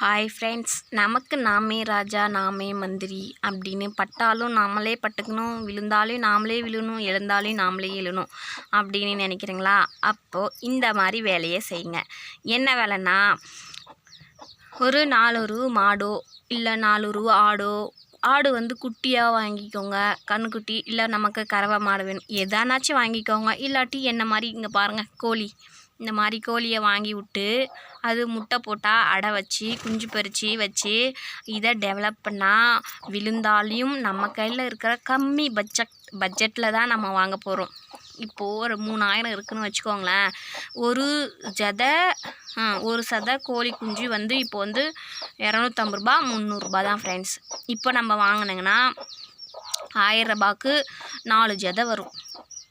Hi friends நமக்கு நாமே ராஜா நாமே மந்திரி அப்படின்னு பட்டாலும் நாமளே பட்டுக்கணும் விழுந்தாலும் நாமளே விழுணும் எழுந்தாலும் நாமளே எழணும் அப்படின்னு நினைக்கிறீங்களா? அப்போது இந்த மாதிரி வேலையை செய்யுங்க. என்ன வேலைன்னா ஒரு நாலொரு மாடோ இல்லை நாலொரு ஆடோ ஆடு வந்து குட்டியாக வாங்கிக்கோங்க கண்ணுக்குட்டி இல்லை நமக்கு கறவை மாடு வேணும். எதானாச்சும் வாங்கிக்கோங்க இல்லாட்டி என்ன மாதிரி இங்கே பாருங்கள் கோழி. இந்த மாதிரி கோழியை வாங்கி விட்டு அது முட்டை போட்டால் அடை வச்சு குஞ்சு பறித்து வச்சு இதை டெவலப் பண்ணால் விழுந்தாலையும் நம்ம கையில் இருக்கிற கம்மி பட்ஜெட் பட்ஜெட்டில் தான் நம்ம வாங்க போகிறோம் இப்போது ஒரு மூணாயிரம் இருக்குதுன்னு வச்சுக்கோங்களேன். ஒரு ஜதை ஒரு சதை கோழி குஞ்சு வந்து இப்போ வந்து இரநூத்தம்பது ரூபா முந்நூறுரூபா தான் ஃப்ரெண்ட்ஸ் இப்போ நம்ம வாங்கினீங்கன்னா ஆயிரம் ரூபாய்க்கு நாலு ஜதை வரும்.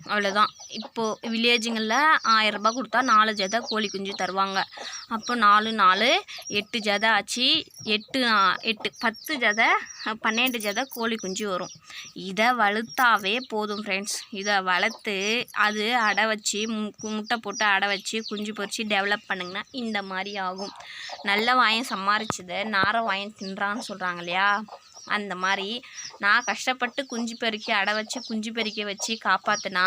அவ்வளோதான் இப்போது வில்லேஜுங்களில் ஆயிரம் கொடுத்தா நாலு ஜதை கோழி குஞ்சு தருவாங்க. அப்போ நாலு நாலு எட்டு ஜதை ஆச்சு. எட்டு எட்டு பத்து ஜதை பன்னெண்டு ஜதை கோழி குஞ்சு வரும். இதை வளர்த்தாவே போதும் ஃப்ரெண்ட்ஸ் இதை வளர்த்து அது அடை வச்சு மு- முட்டை போட்டு அடை வச்சு குஞ்சு பொறிச்சு டெவலப் பண்ணுங்கன்னா இந்த மாதிரி ஆகும். நல்ல வாயன் சம்பாரிச்சதை நார வாயன் தின்றான்னு சொல்கிறாங்க இல்லையா? அந்த மாதிரி நான் கஷ்டப்பட்டு குஞ்சு பெருக்கி அடை வச்சு குஞ்சு பெருக்கி வச்சு காப்பாற்றினா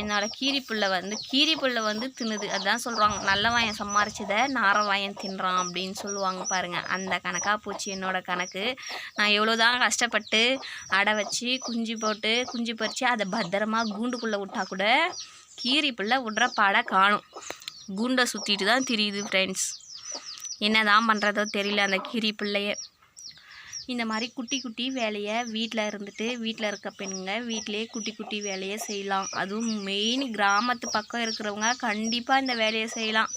என்னோட கீரி புல்லை வந்து கீரி புல்லை வந்து தின்னுது. அதுதான் சொல்கிறாங்க நல்ல வாயம் சம்பாரிச்சதை நார வாயம் தின்றான் அப்படின்னு சொல்லுவாங்க பாருங்கள் அந்த கணக்காக போச்சு என்னோடய கணக்கு. நான் எவ்வளோ தான் கஷ்டப்பட்டு அடை வச்சு குஞ்சு போட்டு குஞ்சு பறித்து அதை பத்திரமா கூண்டுக்குள்ளே விட்டா கூட கீரி புல்லை விட்ற படை காணும். கூண்டை சுற்றிட்டு தான் திரியுது ஃப்ரெண்ட்ஸ் என்ன தான் பண்ணுறதோ தெரியல அந்த கீரி பிள்ளைய இந்த மாதிரி குட்டி குட்டி வேலையை வீட்டில் இருந்துட்டு வீட்டில் இருக்க பெண்ணுங்க வீட்டிலே குட்டி குட்டி வேலையை செய்யலாம். அதுவும் மெயின் கிராமத்து பக்கம் இருக்கிறவங்க கண்டிப்பாக இந்த வேலையை செய்யலாம்.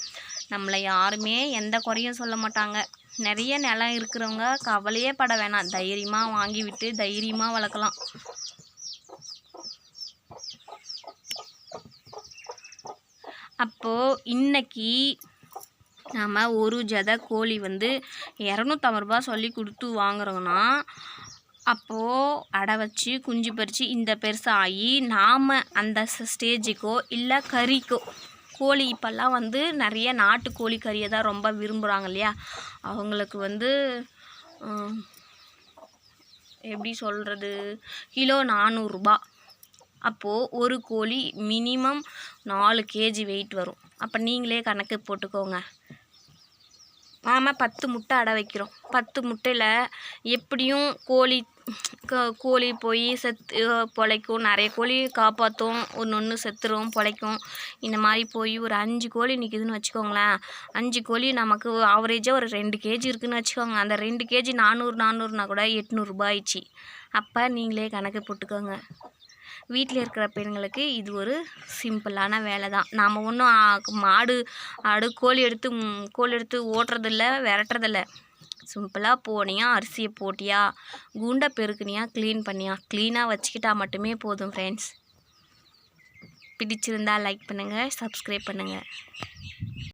நம்மளை யாருமே எந்த குறையும் சொல்ல மாட்டாங்க. நிறைய நிலம் இருக்கிறவங்க கவலையே பட வேணாம். தைரியமாக வாங்கி விட்டு தைரியமாக வளர்க்கலாம். அப்போது இன்னைக்கு நாம் ஒரு ஜதை கோழி வந்து இரநூத்தம்பது ரூபா சொல்லி கொடுத்து வாங்குறோங்கன்னா அப்போது அடை வச்சு குஞ்சு பறித்து இந்த பெருசாகி நாம் அந்த ஸ்டேஜுக்கோ இல்லை கறிக்கோ கோழி இப்போல்லாம் வந்து நிறைய நாட்டுக்கோழி கறியை தான் ரொம்ப விரும்புகிறாங்க இல்லையா? அவங்களுக்கு வந்து எப்படி சொல்கிறது கிலோ நானூறுரூபா அப்போது ஒரு கோழி மினிமம் நாலு கேஜி வெயிட் வரும். அப்போ நீங்களே கணக்கு போட்டுக்கோங்க. நாம் பத்து முட்டை அடை வைக்கிறோம். பத்து முட்டையில் எப்படியும் கோழி க- கோழி போய் செத்து பொழைக்கும். நிறைய கோழி காப்பாற்றும் ஒன்று ஒன்று செத்துரும் பொழைக்கும். இந்த மாதிரி போய் ஒரு அஞ்சு கோழி நிற்குதுன்னு வச்சுக்கோங்களேன். அஞ்சு கோழி நமக்கு ஆவரேஜாக ஒரு ரெண்டு கேஜி இருக்குன்னு வச்சுக்கோங்க. அந்த ரெண்டு கேஜி நானூறு நானூறுனா கூட எட்நூறுபா ஆயிடுச்சு. அப்போ நீங்களே கணக்கு போட்டுக்கோங்க. வீட்டில் இருக்கிற பெண்களுக்கு இது ஒரு சிம்பிளான வேலை தான் நாம் ஒன்றும் மாடு ஆடு கோழி எடுத்து கோழி எடுத்து ஓட்டுறதில்ல விரட்டுறதில்ல. சிம்பிளாக போனியா அரிசியை போட்டியா குண்டை பெருக்குனியா க்ளீன் பண்ணியா. க்ளீனாக வச்சுக்கிட்டா மட்டுமே போதும் ஃப்ரெண்ட்ஸ் பிடிச்சிருந்தா லைக் பண்ணுங்கள் சப்ஸ்கிரைப் பண்ணுங்கள்